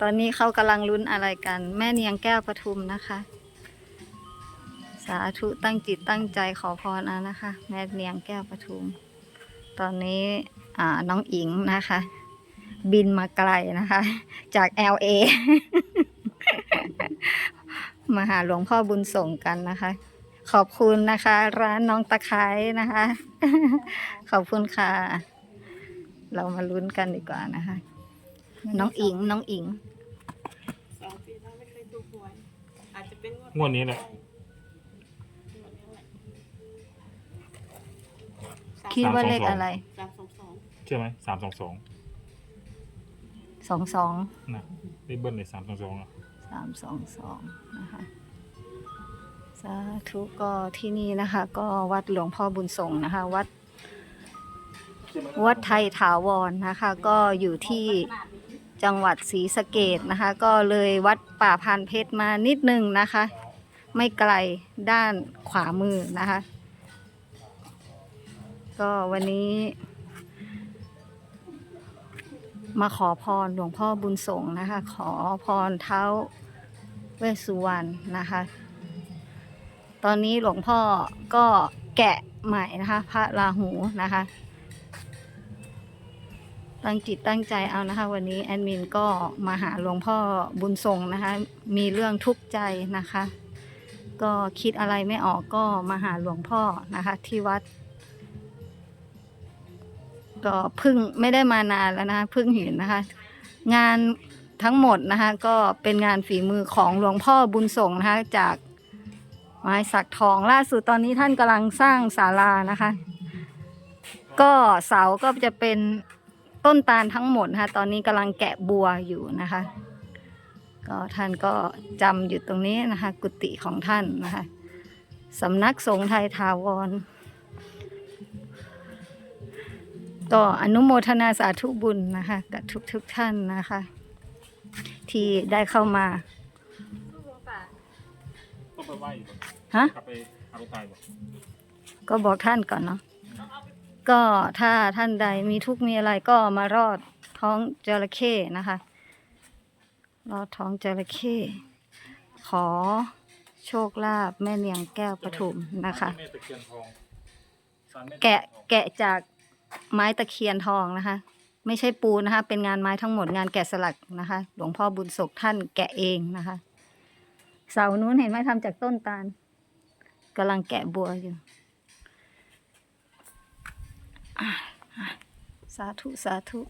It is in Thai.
ตอนนี้เขากำลังลุ้นอะไรกัน แม่เนียงแก้วปทุมนะคะ สาธุตั้งจิตตั้งใจขอพรเอานะคะ แม่เนียงแก้วปทุม ตอนนี้น้องอิงนะคะ บินมาไกลนะคะ จาก LA มาหาหลวงพ่อบุญส่งกันนะคะ ขอบคุณนะคะ ร้านน้องตะไคร้นะคะ ขอบคุณค่ะ เรามาลุ้นกันดีกว่านะคะ น้องอิง น้องอิง สองปีแล้วไม่เคยถูกหวยอาจจะเป็นงวดนี้แหละคิดว่าเลขอะไร สามสองสองเชื่อไหมสามสองสองสองสอง นะได้เบิ้ลเลยสามสองสองอะสามสองสองนะคะสาธุก็ที่นี่นะคะ ก็วัดหลวงพ่อบุญส่งนะคะ วัดวัดไทยถาวรนะคะ ก็อยู่ที่ จังหวัดศรีสะเกดนะคะ ก็เลยวัดป่าพานเพชรมานิดนึงนะคะ ไม่ไกลด้านขวามือนะคะ ก็วันนี้ มาขอพรหลวงพ่อบุญส่งนะคะ ขอพรเท้าเวสสุวรรณนะคะ ตอนนี้หลวงพ่อก็แกะใหม่นะคะ พระราหูนะคะ ตั้งจิตตั้งใจเอานะคะ วันนี้แอดมินก็มาหาหลวงพ่อบุญส่งนะคะ มีเรื่องทุกข์ใจนะคะ ก็คิดอะไรไม่ออกก็มาหาหลวงพ่อนะคะ ที่วัด ก็เพึ่งไม่ได้มานานแล้วนะคะเพึ่งเห็นนะคะ งานทั้งหมดนะคะ ก็เป็นงานฝีมือของหลวงพ่อบุญส่งนะคะ จากไม้สักทองล่าสุดตอนนี้ท่านกำลังสร้างศาลานะคะ ก็เสาก็จะเป็น ต้นตาลทั้งหมดนะคะตอนนี้กำลังแกะบัวอยู่นะคะ ก็ท่านก็จำอยู่ตรงนี้นะคะ กุฏิของท่านนะคะสำนักสงฆ์ไทยทาวร ก็อนุโมทนาสาธุบุญนะคะกับทุกทุกๆท่านนะคะ ที่ได้เข้ามาต้องไปไหว้อยู่ก่อนฮะกลับไปเอาไปตายบ่ก็บอกท่านก่อนเนาะ ก็ถ้าท่านใดมีทุกข์มีอะไรก็มารอดท้องจระเข้นะคะ รอดท้องจระเข้ขอโชคลาภแม่เนียงแก้วปทุมนะคะ แม่ตะเคียนทองศาลม่ตะเคียนทองแกะแกะจากไม้ตะเคียนทองนะคะ ไม่ใช่ปูนนะคะ เป็นงานไม้ทั้งหมดงานแกะสลักนะคะ หลวงพ่อบุญศกท่านแกะเองนะคะ เสานู้นเห็นไหมทำจากต้นตาลกำลังแกะบัวอยู่อะอะ สาธุ สาธุ